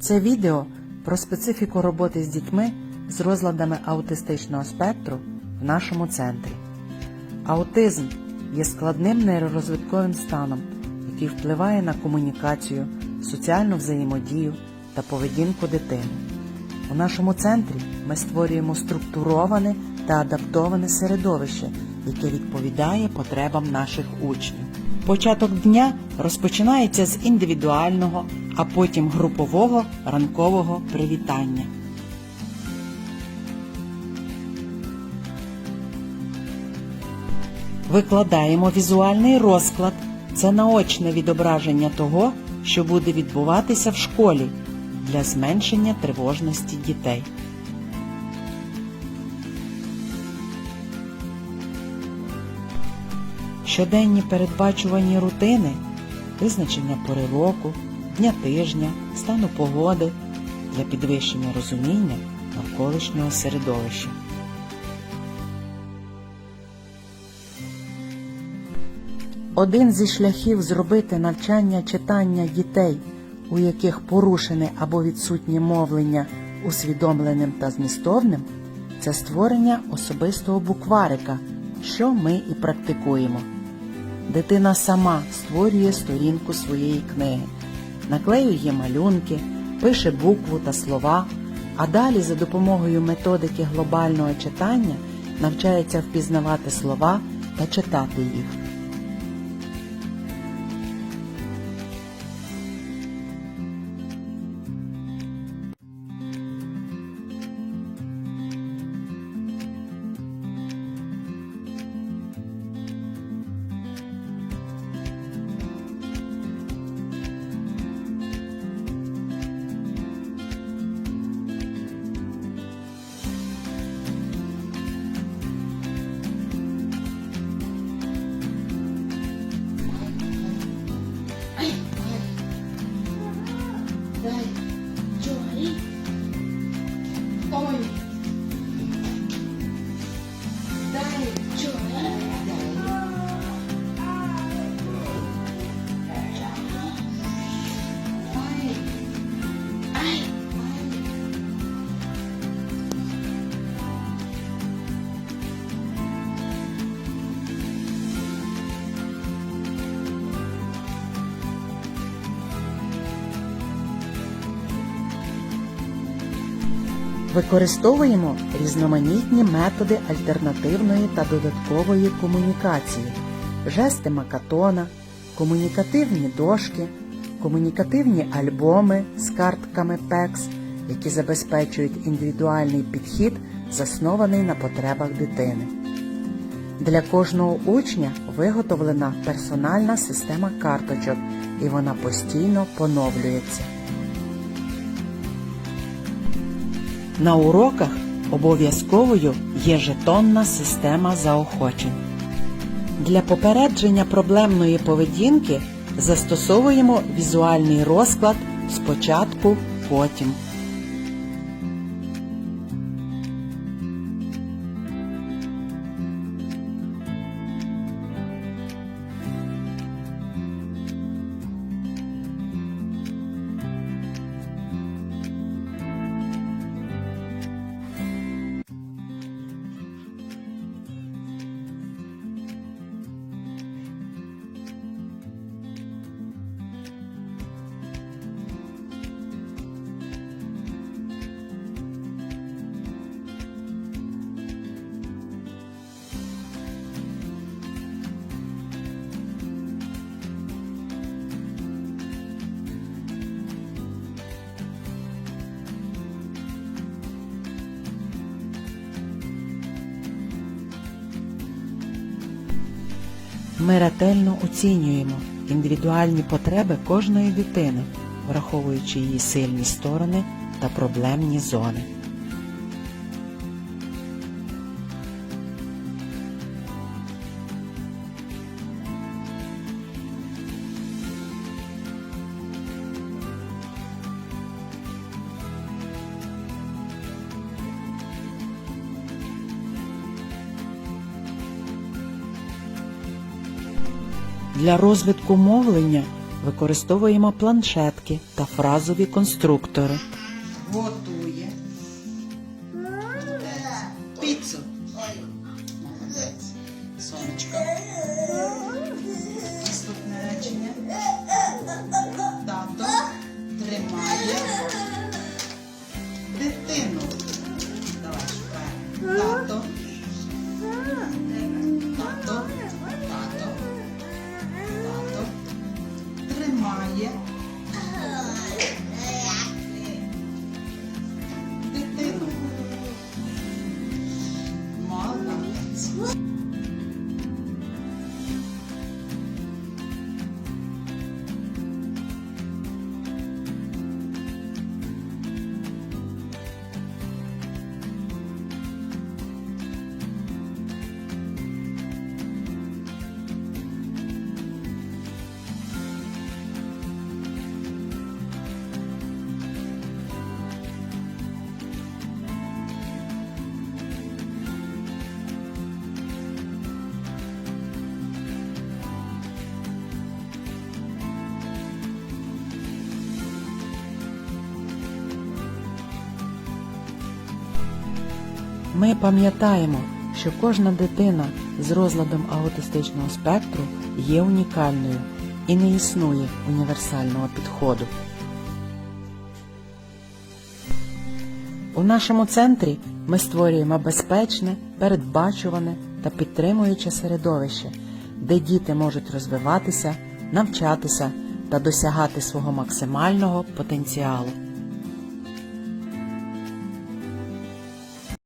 Це відео про специфіку роботи з дітьми з розладами аутистичного спектру в нашому центрі. Аутизм є складним нейророзвитковим станом, який впливає на комунікацію, соціальну взаємодію та поведінку дитини. У нашому центрі ми створюємо структуроване та адаптоване середовище, яке відповідає потребам наших учнів. Початок дня розпочинається з індивідуального, а потім групового ранкового привітання. Викладаємо візуальний розклад. Це наочне відображення того, що буде відбуватися в школі для зменшення тривожності дітей. Щоденні передбачувані рутини, визначення пори року, дня тижня, стану погоди для підвищення розуміння навколишнього середовища. Один зі шляхів зробити навчання читання дітей, у яких порушене або відсутнє мовлення усвідомленим та змістовним, це створення особистого букварика, що ми і практикуємо. Дитина сама створює сторінку своєї книги, наклеює малюнки, пише букву та слова, а далі за допомогою методики глобального читання навчається впізнавати слова та читати їх. Використовуємо різноманітні методи альтернативної та додаткової комунікації, жести Макатона, комунікативні дошки, комунікативні альбоми з картками PEX, які забезпечують індивідуальний підхід, заснований на потребах дитини. Для кожного учня виготовлена персональна система карточок, і вона постійно поновлюється. На уроках обов'язковою є жетонна система заохочень. Для попередження проблемної поведінки застосовуємо візуальний розклад спочатку, потім. Ми ретельно оцінюємо індивідуальні потреби кожної дитини, враховуючи її сильні сторони та проблемні зони. Для розвитку мовлення використовуємо планшетки та фразові конструктори. Готує. Ми пам'ятаємо, що кожна дитина з розладом аутистичного спектру є унікальною і не існує універсального підходу. У нашому центрі ми створюємо безпечне, передбачуване та підтримуюче середовище, де діти можуть розвиватися, навчатися та досягати свого максимального потенціалу.